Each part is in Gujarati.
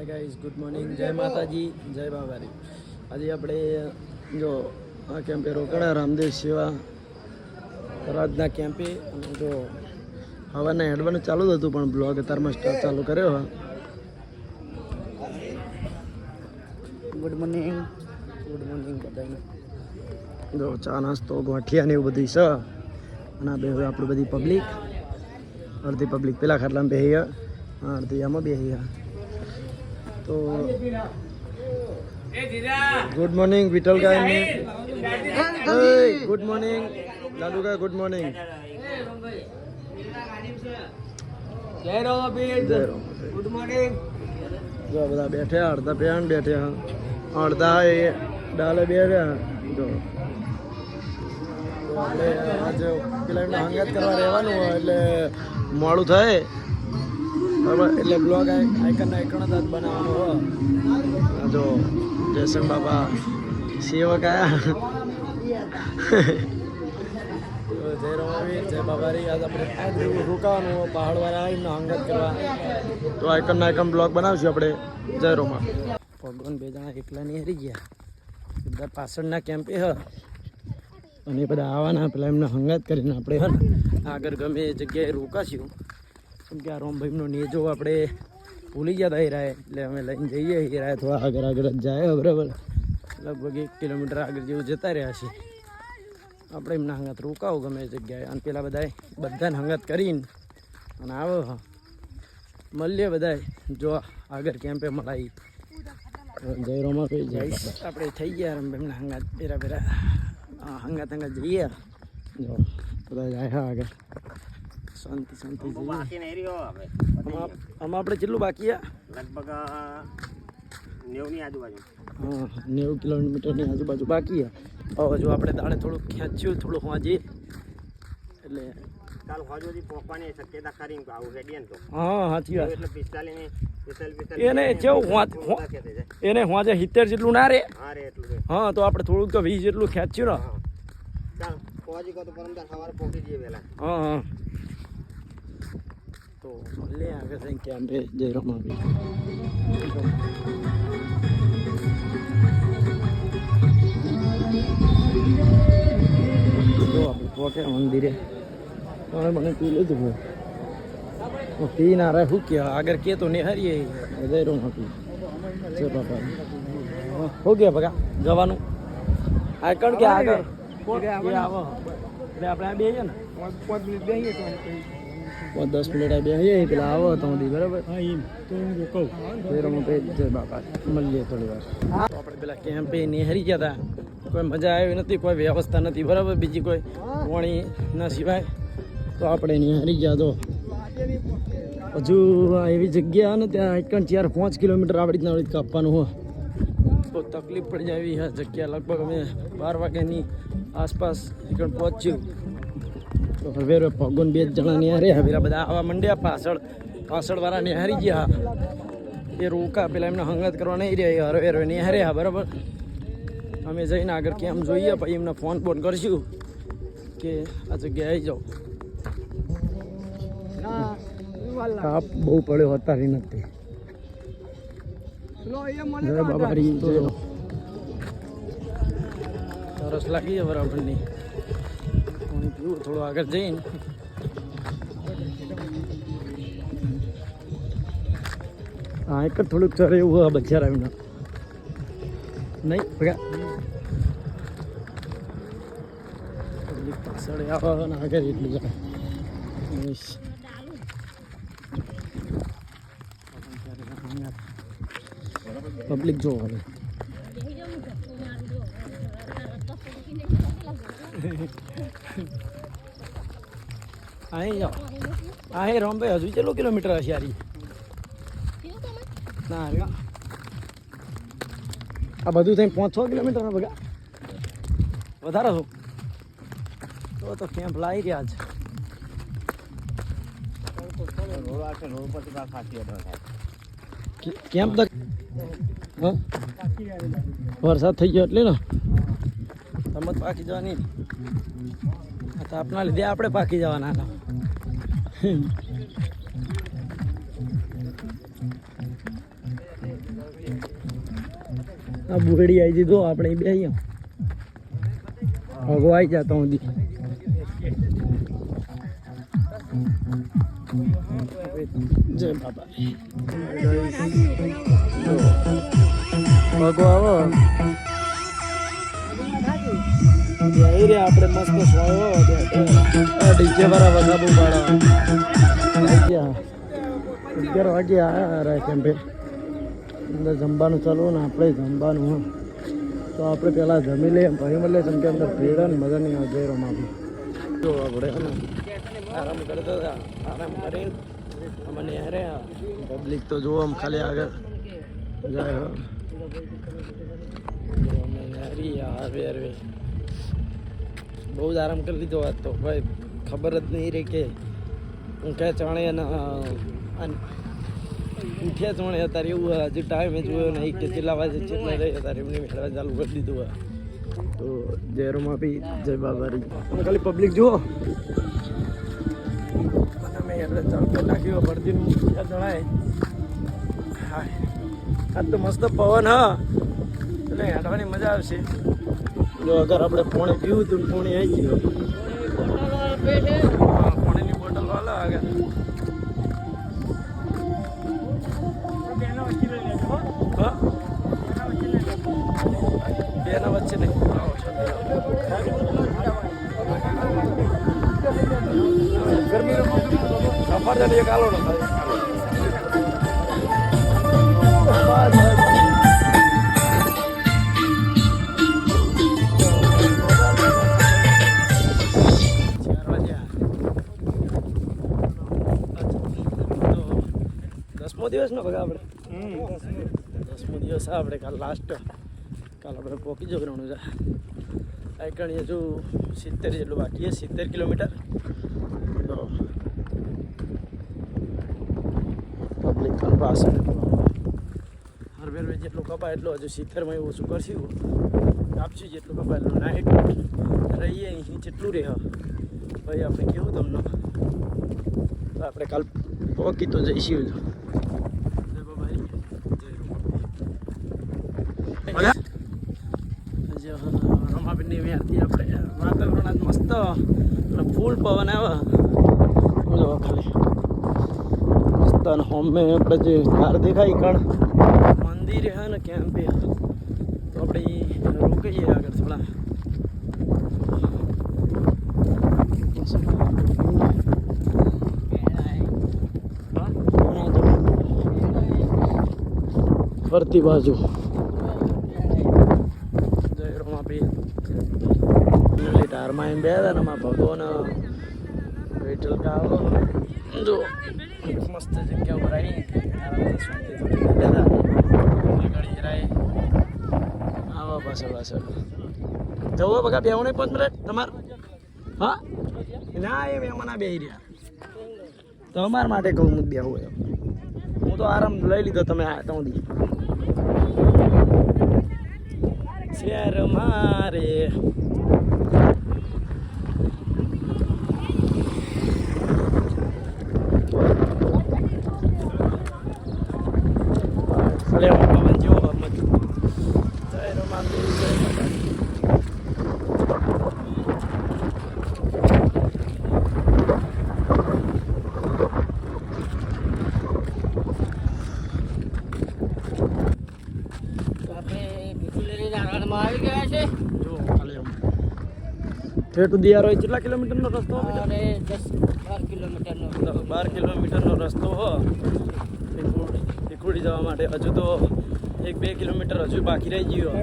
હાય ગાઈઝ ગુડ મોર્નિંગ જય માતાજી જય બાબારી આજે આપણે જો આ કેમ્પે રોકાણા રામદેવ સેવા રાજના કેમ્પે અને જો હવાના હેડવાનું ચાલુ જ હતું પણ બ્લોગ અત્યારમાં સ્ટાર્ટ ચાલુ કર્યો ગુડ મોર્નિંગ ગુડ મોર્નિંગ બધાને. જો ચા નાસ્તો ગોઠિયા ને એવું બધું છે. અને આ બે હવે આપણી બધી પબ્લિક અડધી પબ્લિક પેલા ખાટલામાં બેહી અડધી આમાં બેહી હા તો ગુડ મોર્નિંગ વિઠ્ઠલ ગાય ગુડ મોર્નિંગ લાડુ કા ગુડ મોર્નિંગ. Good morning. જો બધા બેઠ્યા અડધા પેણ બેઠ્યા. અડધા એ ડાલે બેઠ્યા. જો. તો આજે પેલા એમને હંગાત કરવા રહેવાનું હોય એટલે મોડું થાય. બરાબર? એટલે બ્લોગ આઈકન આઈકન જ બનાવવાનો આ જો જયસંગ બાબા સેવક તો જય રમાવીર જય બાબારી. આજ આપણે આ જ રોકાવાનું પહાડવાળા આવીને હંગત કરવા. તો આઈકન આઈકન બ્લોગ બનાવશું આપણે. જય રોમા. ભગવાન બે જણા એકલા નહીં હરી ગયા. બધા પાછળના કેમ્પે હ. અને એ બધા આવવાના પેલા એમને હંગાત કરીને આપણે હ આગળ ગમે એ જગ્યાએ રોકાશું. કેમ કે આ રોમભાઈનો નેજો આપણે ભૂલી ગયા હતા હીરાએ એટલે અમે લઈને જઈએ હીરાએ થોડા આગળ આગળ જ જાય બરાબર? લગભગ એક કિલોમીટર આગળ જેવું જતા રહ્યા છે. આપણે એમના હંગાત રોકાવો ગમે જગ્યાએ. અને પેલા બધાએ બધાને હંગાત કરીને અને આવો હા. મળીએ બધાએ. જો આગળ કેમ્પે મળાઈ. જય રોમાભાઈ જય આપણે થઈ ગયા એમના હંગાત પેરા પેરા હંગાત હંગાત જઈએ. જો બધા જાય હા આગળ. શાંતિ શાંતિ બાકી નહીં રહ્યો હવે. આમાં આપણે કેટલું બાકી લગભગ નેવું ની આજુબાજુ. હા નેવું કિલોમીટરની આજુબાજુ બાકી હવે જો આપણે દાડે થોડુંક ખેંચ્યું થોડું વાંચીએ. એટલે કાલ હોજ સુધી પહોંચવાની શક્યતા ખરી આવું રેડિયન તો. હા સાચી વાત. એટલે પિસ્તાલીની એને જેવું એને વાંચે સિત્તેર જેટલું ના રે. હા હા તો આપણે થોડુંક તો વીસ જેટલું ખેંચ્યું ને. હા ચાલ પહોંચી ગયો તો પરમદાર સવારે પહોંચી જઈએ વહેલા હા હા તો મળીએ આગળ જઈને ક્યાં જય રમાવી પહોંચે મંદિરે તમે મને પી લીધું ભાઈ પી ના રહે શું કે આગળ કે તો ને હરીએ જય હતી છે બાપા હો ગયા ભગા જવાનું આગળ કે આગળ આપણે આ બે છે ને? પાંચ મિનિટ બેસીએ તો પાંચ દસ મિનિટ આ બેસીએ પેલા આવો તો સુધી બરાબર? હા એમ તો હું કહું. ફેર હું કઈ જય બાપા મળીએ થોડી વાર. આપણે પેલા કેમ્પે નિહરી ગયા હતા કોઈ મજા આવી નથી કોઈ વ્યવસ્થા નથી બરાબર? બીજી કોઈ વણી ના સિવાય. તો આપણે નિહારી ગયા તો હજુ એવી જગ્યા ને ત્યાં એકણ ચાર પાંચ કિલોમીટર આવડી રીતના રીત કાપવાનું હોય. તો તકલીફ પડી જાય એવી આ જગ્યા. લગભગ અમે બાર વાગ્યાની આસપાસ એકણ પહોંચ્યું. તો હવે રે બે જણા નિહાર્યા પેલા બધા આવા મંડ્યા પાછળ. પાછળ વાળા નિહારી ગયા. એ રોકા પેલા એમને હંગત કરવા નહીં રહ્યા હરવે હરવે નિહાર્યા બરાબર? અમે જઈને આગળ કેમ જોઈએ પછી એમને ફોન ફોન કરશું કે આ જગ્યાએ આવી જાઓ. તાપ બહુ પડ્યો અત્યારે નથી. સરસ લાગી છે બરાબરની પાણી પીવું થોડું આગળ જઈને હા એક જ થોડુંક ચરે એવું હોય બજાર આવીને નહીં ભગા પબ્લિક પાછળ આવે ને આગળ એટલું જાય બસ. પબ્લિક જો હવે અહીં જાઓ અહીં રોમ્બે હજુ કેટલો કિલોમીટર હશે યારી ના આ બધું થઈ પાંચ છ કિલોમીટર ને વધારે છો તો તો કેમ્પ લાવી રહ્યા છે. કેમ્પ તક વરસાદ થઈ ગયો એટલે ને? રમત પાકી જવાની. આપના લીધે આપણે પાકી જવાના હતા. આ બુગડી આવી દીધો, આપણે બે અહીંયા ભગો આવી જતો સુધી જય બાબા ભગવાન જઈ રે આપણે મસ્ત સોયો ડીજે બરાબર વગાબુ પાડો આવી ગયા અગિયાર વાગે આવ્યા કેમ કેમ્પે અંદર જમવાનું ચાલુ ને આપણે જમવાનું તો આપણે પહેલાં જમી લઈએ ભાઈ મળીએ. જેમ કે અંદર ભીડ ને મજા નહીં આવે જયરોમાં બી જો આપણે આરામ કરતા આરામ કરીને અમને યારે પબ્લિક તો જુઓ આમ ખાલી આગળ. જાય હો. જો અમે યારી હરવે હરવે બહુ જ આરામ કરી લીધો આજ તો ભાઈ ખબર જ નહીં રહી કે હું ચણે અને અન- ચણે અત્યારે એવું હજી ટાઈમ જોયો નહીં કે કેટલા વાગે કેટલા રહી અત્યારે એમને મેળવા ચાલુ કરી દીધું હોય. તો જયરોમાં બી જય બાબારી. અને ખાલી પબ્લિક જુઓ. એટલે ચાલુ કરી નાખ્યું ભરતીનું. ક્યાં જણાય. હાય. આજ તો મસ્ત પવન, હા. એટલે હેઠવાની મજા આવશે. જો અગર આપણે પોણે પીવું તો પોણે આવી ગયું. પાણીની બોટલ વાલા આગળ? બેના વચ્ચે નહીં. ગરમી સફરજન એક આલો દસમો દિવસ નો ભગા આપણે દસમો દિવસ આપણે કાલ લાસ્ટ કાલ આપણે પહોંચી જવાનું છે. આઈકણી હજુ સિત્તેર જેટલું બાકી છે સિત્તેર કિલોમીટર. તો પબ્લિક કાલ પાસે હરવે હરવે જેટલું કપાય એટલું હજુ સિત્તેરમાં એવું ઓછું કરશું. કાપશું જેટલું કપાય એટલું નાઇટ રહીએ અહીં જેટલું રહે. ભાઈ આપણે કેવું તમને? આપણે કાલ પહોંચી તો જઈશું જ જય બાબારી. જય રમા. હજી, હા, વ્યાથી આપણે વાતાવરણ મસ્ત. ફૂલ પવન આવે જો ખાલી? મસ્ત અને હોમે આપણે જે ધાર દેખાય કણ. મંદિર હે ને ક્યાં બી. તો આપણે રોકાઈએ આગળ થોડા. ફરતી બાજુ જય રોમાપી પેલી એમ બે હતા ને એમાં ભગવાન વિઠ્ઠલ કાવો જો મસ્ત જગ્યા ઉપર આવી આરામથી શાંતિ બેઠા ઘડી પાછળ જવું બગા બેવું નહીં પાંચ મિનિટ? તમારે હા? ના, એ મહેમાન બે રહ્યા. તમારા માટે કહું, હું એમ. હું તો આરામ લઈ લીધો તમે દી. શેર મારે ખાલી આમ પવન જેવો મત જય રમાદેવ જય માતાજી. જો ખાલી આમ ઠેઠ સુધી યાર કેટલા કિલોમીટરનો રસ્તો અને? દસ બાર કિલોમીટરનો રસ્તો. હો. ટીકુડી ટીકુડી જવા માટે હજુ તો એક બે કિલોમીટર હજુ બાકી રહી ગયો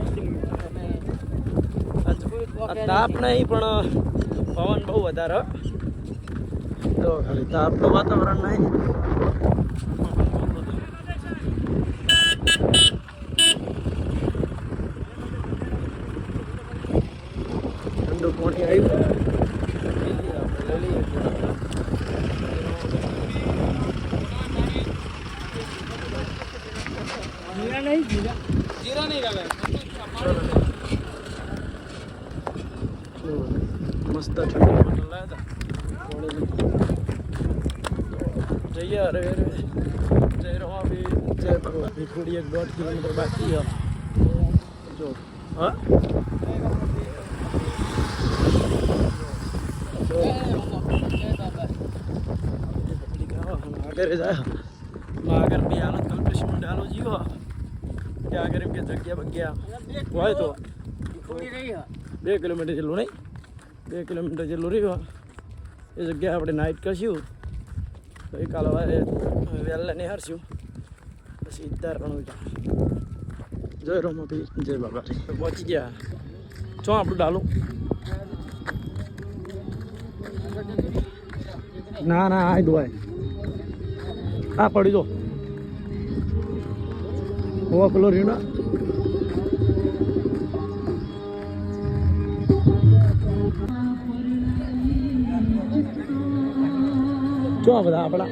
તાપ નહીં પણ પવન બહુ વધારે તો ખાલી તાપનું વાતાવરણ નહીં. પાણી આવ્યું. આપણે લઈ લઈએ મસ્ત ઠંડી બોટલ લાવ્યા હતા. જઈએ અરે જય રમા બી જય ભગવાન. થોડી એક દોઢ કિલોમીટર બાકી જો. હા? આગળ જાય આગળ બે હાલત કલ્પેશ ડાલો જીવો ત્યાં આગળ એમ કે જગ્યા બગ્યા. હોય તો. બે કિલોમીટર જેટલું નહીં બે કિલોમીટર જેટલું રહ્યું એ જગ્યાએ આપણે નાઇટ કરશું. ગઈકાલે વારે વહેલા નિહારશું પછી ઘણું છે જય રોમાપી જય બાબા પહોંચી ગયા. ચો આપણું ડાલું ના ના આ દોવાય આ પડી દો. હોવા પેલો રહ્યો જો બધા આપણા.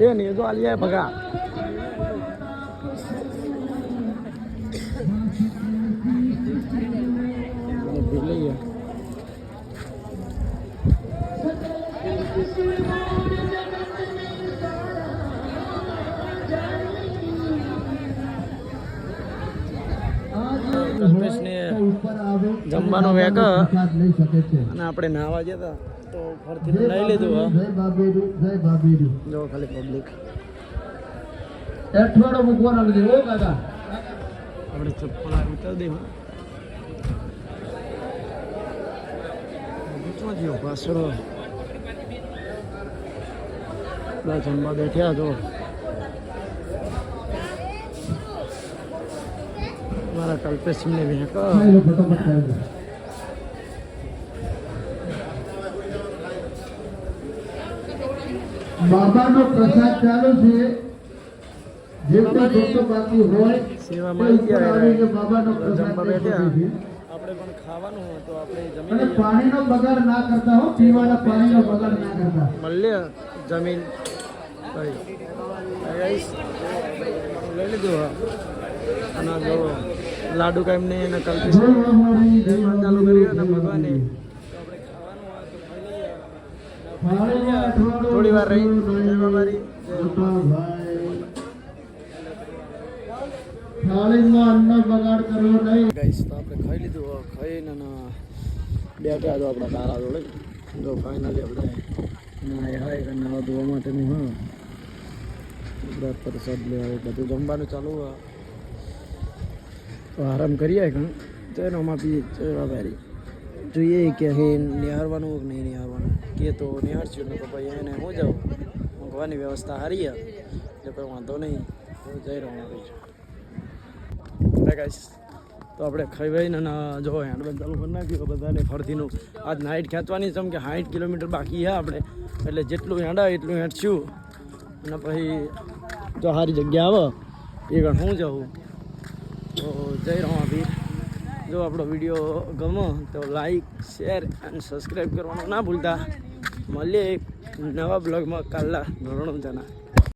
એ નહીં તો આલી ભગા. લઈએ જમવાનો વેક અને આપણે નાવા જતા તો ફરતી લઈ લીધું જો ખાલી પબ્લિક અઠવાડો મૂકવાનો નથી. ઓ કાકા આપણે ચપ્પલ આ ઉતાર દે ક્યાં ગયો પાછળ. જમવા બેઠ્યા તો મારા કલ્પેશને વેક ખાઈ લો ફટાફટ ખાઈ લો બાબાનો પ્રસાદ ચાલુ છે જે કોઈ ભક્તો બાકી હોય સેવામાં આવીને બાબાનો પ્રસાદ. આપણે પણ ખાવાનું હોય તો આપણે અને જમીન પાણીનો બગાડ ના કરતા હો પીવાના પાણીનો બગાડ ના કરતા મળ્યા જમીન ભાઈ લઈ લીધું હા અને જો લાડુ કાંઈ નહીં એને કલ્પેશ ચાલુ કરી અને ભગવાને થોડી વાર રહી. જય બાબારી ગાઈસ તો આપણે ખાઈ લીધું. ખાઈને અને બેઠા તો આપણા તારા જોડે. જો ફાઇનલી આપણે ના હાય નાવા ધોવા માટેનું હા. ગુજરાત પ્રસાદ લેવા બધું જમવાનું ચાલુ હોય. તો આરામ કરીએ ઘણું. જયનોમાં પી જય બાબારી જોઈએ કે હે નિહારવાનું કે નહીં નિહારવાનું કે તો નિહારશું ને તો ભાઈ એને હું જાઉં? ઊંઘવાની વ્યવસ્થા છે. એટલે કોઈ વાંધો નહીં. તો જઈ રહ્યો છું ગાઈસ તો આપણે ખાઈ ભાઈને ના, જો હેન્ડબેગ ચાલુ કરી નાખ્યું બધાને ફરતીનું. આજ નાઇટ ખેંચવાની છે કે સાઠ કિલોમીટર બાકી છે આપણે. એટલે જેટલું હેંડાય એટલું હેંડશું અને પછી જો સારી જગ્યા આવે, એ ગણ હું જાઉં. તો જય રમાવીર જો આપણો વીડિયો ગમો તો લાઈક શેર અને સબસ્ક્રાઈબ કરવાનું ના ભૂલતા. મળીએ નવા બ્લોગમાં કાલના ધોરણો જના.